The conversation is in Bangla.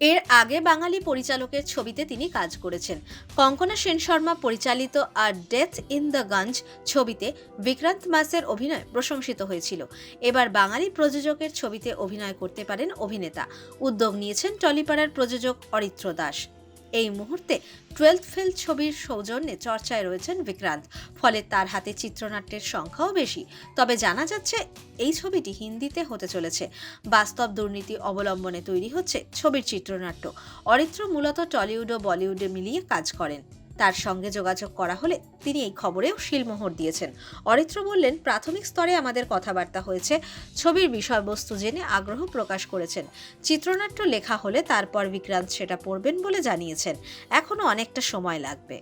এর আগে বাঙালি পরিচালকের ছবিতে তিনি কাজ করেছেন। কঙ্কনা সেন শর্মা পরিচালিত আর ডেথ ইন দ্য গঞ্জ ছবিতে বিক্রান্ত মাসের অভিনয় প্রশংসিত হয়েছিল। এবার বাঙালি প্রযোজকের ছবিতে অভিনয় করতে পারেন অভিনেতা। উদ্যোগ নিয়েছেন টলিপাড়ার প্রযোজক অরিত্র দাস। এই মুহূর্তে টুয়েলথ ফেল ছবির সৌজন্যে চর্চায় রয়েছেন বিক্রান্ত। ফলে তার হাতে চিত্রনাট্যের সংখ্যাও বেশি। তবে জানা যাচ্ছে, এই ছবিটি হিন্দিতে হতে চলেছে। বাস্তব দুর্নীতি অবলম্বনে তৈরি হচ্ছে ছবির চিত্রনাট্য। অরিত্র মূলত টলিউড ও বলিউডে মিলিয়ে কাজ করেন। তার সঙ্গে যোগাযোগ করা হলে তিনি এই খবরেও শিলমোহর দিয়েছেন। অরিত্র বললেন, প্রাথমিক স্তরে আমাদের কথাবার্তা হয়েছে। ছবির বিষয়বস্তু জেনে আগ্রহ প্রকাশ করেছেন। চিত্রনাট্য লেখা হলে তারপর বিক্রান্ত সেটা পড়বেন বলে জানিয়েছেন। এখনও অনেকটা সময় লাগবে।